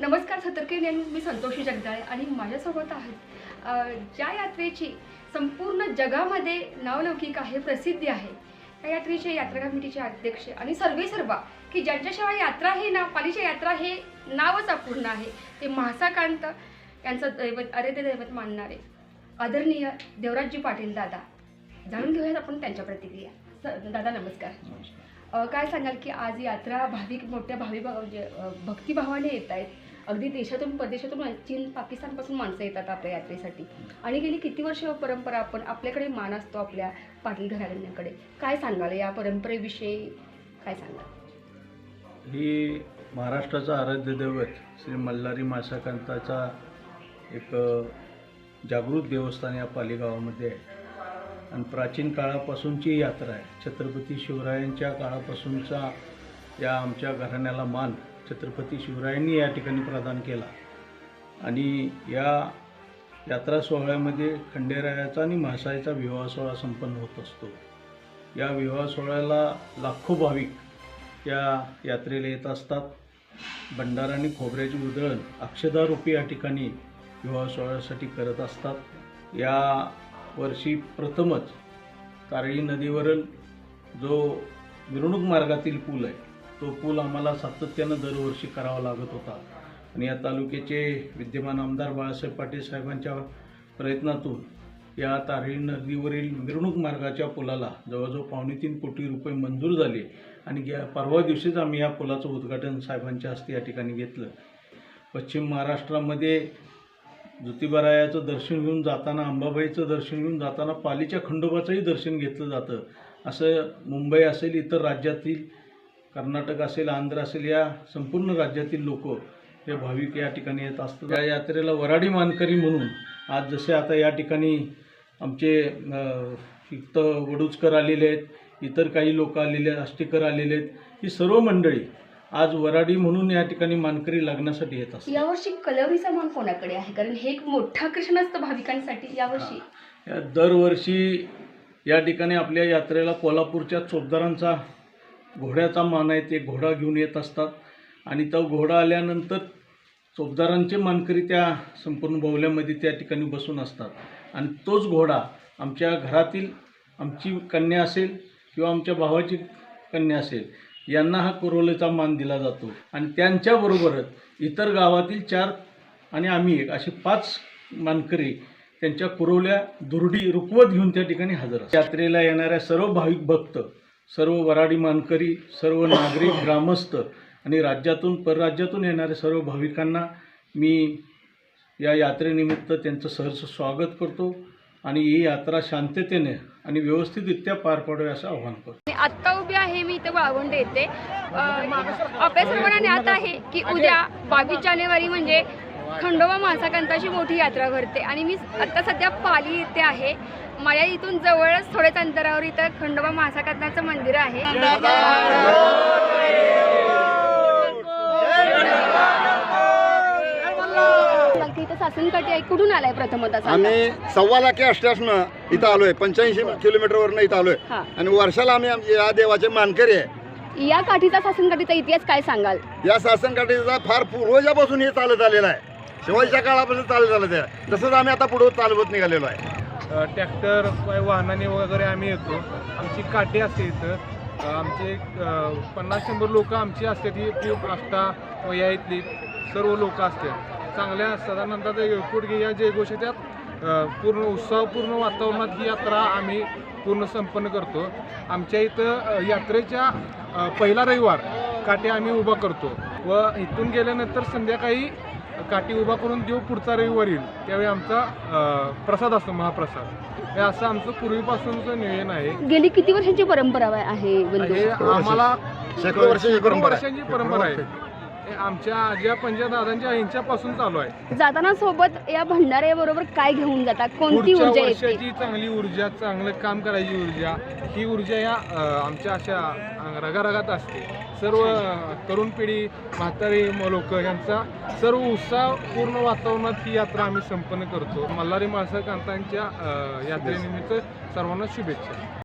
नमस्कार सतर्के न्यूज मी संतोषी जगदाळे आणि माझ्यासोबत आहेत ज्या यात्रेची संपूर्ण जगामध्ये नावलौकिक आहे प्रसिद्धी आहे त्या यात्रेचे यात्रा कमिटीचे अध्यक्ष आणि सर्वे सर्वा की ज्यांच्याशिवाय यात्रा हे ना पालीच्या यात्रा हे नावच अपूर्ण आहे ते महासाकांत यांचं दैवत अरे ते दैवत मानणारे आदरणीय देवराजजी पाटील दादा. जाणून घेऊयात आपण त्यांच्या प्रतिक्रिया. स- दादा नमस्कार. काय सांगाल की आज यात्रा भाविक मोठ्या भावी म्हणजे भक्तिभावाने येत आहेत. अगदी देशातून परदेशातून चीन पाकिस्तानपासून माणसं येतात आपल्या यात्रेसाठी. आणि गेली किती वर्ष परंपरा आपण आपल्याकडे मान असतो आपल्या पाटील घराण्याकडे. काय सांगाल या परंपरेविषयी? काय सांगाल? ही महाराष्ट्राचं आराध्य दैवत श्री मल्हारी माशाकांताचा एक जागृत देवस्थान या पालेगावामध्ये आहे. आणि प्राचीन काळापासूनची यात्रा आहे. छत्रपती शिवरायांच्या काळापासूनचा या आमच्या घराण्याला मान छत्रपती शिवरायांनी या ठिकाणी प्रदान केला. आणि या यात्रा सोहळ्यामध्ये खंडेरायाचा आणि म्हासाईचा विवाह सोहळा संपन्न होत असतो. या विवाह सोहळ्याला लाखो भाविक या यात्रेला येत असतात. भंडारा आणि खोबऱ्याची उधळण अक्षदारूपी या ठिकाणी विवाह सोहळ्यासाठी करत असतात. या वर्षी प्रथमच कारळी नदीवरील जो मिरवणूक मार्गातील पूल आहे तो पूल आम्हाला सातत्यानं दरवर्षी करावा लागत होता. आणि या तालुक्याचे विद्यमान आमदार बाळासाहेब पाटील साहेबांच्या प्रयत्नातून या तारळी नदीवरील मिरवणूक मार्गाच्या पुलाला जवळजवळ पावणे तीन कोटी रुपये मंजूर झाले आणि गे परवा दिवशीच आम्ही या पुलाचं उद्घाटन साहेबांच्या हस्ते या ठिकाणी घेतलं. पश्चिम महाराष्ट्रामध्ये ज्योतिबारायाचं दर्शन घेऊन जाताना अंबाबाईचं दर्शन घेऊन जाताना पालीच्या खंडोबाचंही दर्शन घेतलं जातं. असं मुंबई असेल इतर राज्यातील कर्नाटक असेल आंध्र असेल या संपूर्ण राज्यातील लोक हे भाविक या ठिकाणी येत असतात. या यात्रेला वराडी मानकरी म्हणून आज जसे आता या ठिकाणी आमचे इथं वडूचकर आलेले आहेत इतर काही लोक आलेले आहेत आष्टीकर आलेले आहेत ही सर्व मंडळी आज वराडी म्हणून या ठिकाणी मानकरी लग्नासाठी येत असतात. यावर्षी कलरीचा मान कोणाकडे आहे? कारण हे एक मोठं आकर्षण असतं भाविकांसाठी यावर्षी. या दरवर्षी या ठिकाणी आपल्या यात्रेला कोल्हापूरच्या चोपदारांचा घोड्याचा मान आहे ते घोडा घेऊन येत असतात. आणि तो घोडा आल्यानंतर चोपदारांचे मानकरी त्या संपूर्ण बाहुल्यामध्ये त्या ठिकाणी बसून असतात. आणि तोच घोडा आमच्या घरातील आमची कन्या असेल किंवा आमच्या भावाची कन्या असेल यांना हा कुरोलेचा मान दिला जातो. आणि त्यांच्याबरोबरच इतर गावातील चार आणि आम्ही एक असे पाच मानकरी त्यांच्या कुरवल्या दुर्डी रुकवत घेऊन त्या ठिकाणी हजर असतात. यात्रेला येणाऱ्या सर्व भाविक भक्त सर्व वराडी मानकरी सर्व नागरिक ग्रामस्थ आणि राज्यातून परराज्यातून येणाऱ्या सर्व भाविकांना मी या यात्रेनिमित्त त्यांचं सहर्ष स्वागत करतो. आणि ही यात्रा शांततेने आणि व्यवस्थितरित्या पार पाडावी असं आवाहन करतो. मी आत्ता उभी आहे मी इथं वाळवंड येते. अ, आपल्या सर्वांना ज्ञात आहे की उद्या बावीस जानेवारी म्हणजे खंडोबा मासाकांताची मोठी यात्रा भरते आणि मी आत्ता सध्या पाली येथे आहे. माझ्या इथून जवळच थोड्याच अंतरावर इथं खंडोबा मासाकांताचं मंदिर आहे की इथं सासनकाठी आहे कुठून आलाय प्रथमतः? आम्ही सव्वा लाख असल्यासनं इथं आलोय पंच्याऐंशी किलोमीटरवरनं इथं आलोय. हा. आणि वर्षाला आम्ही या देवाचे मानकरी आहे. या काठीचा सासनकाठीचा इतिहास काय सांगाल? या शासनकाठीचा फार पूर्वजापासून हे चालत आलेलं आहे. शिवाजीच्या काळापासून चालत आलं ते तसंच आम्ही आता पुढे चालवत निघालेलो आहे. अ, ट्रॅक्टर किंवा वाहनाने वगैरे आम्ही येतो. आमची काठी असते इथं. अ, आमचे अ, पन्नास शंभर लोक आमची असतात ही खूप आष्टा व या इथली सर्व लोक असतात. चांगल्या साधारणतः एकुटगी या जयघोषाच्यात अ, पूर्ण उत्साहपूर्ण वातावरणात ही यात्रा आम्ही पूर्ण संपन्न करतो. आमच्या इथं यात्रेच्या पहिला रविवार काठी आम्ही उभा करतो. व इथून गेल्यानंतर संध्याकाळी काठी उभा करून देव पुढचा रविवार येईल. त्यावेळी आमचा प्रसाद असतो महाप्रसाद. हे असं आमचं पूर्वीपासूनचं नियोजन आहे. गेली किती वर्षांची परंपरा आहे बंधू? हे आम्हाला शेकडो वर्षाची परंपरा आहे. हे आमच्या आज्या पंजा दादांच्या यांच्यापासून चालू आहे. जाताना सोबत या भंडाऱ्याबरोबर काय घेऊन जाता? कोणती पुढच्या ऊर्जा येते? वर्षाची चांगली ऊर्जा चांगलं काम करायची ऊर्जा ही ऊर्जा या अ, आमच्या अशा अ, रगारगात असते. सर्व तरुण पिढी म्हातारी लोक यांचा सर्व उत्साह पूर्ण वातावरणात ही यात्रा आम्ही संपन्न करतो. मल्हारी माळसा कांतांच्या अ, यात्रेनिमित्त सर्वांना शुभेच्छा.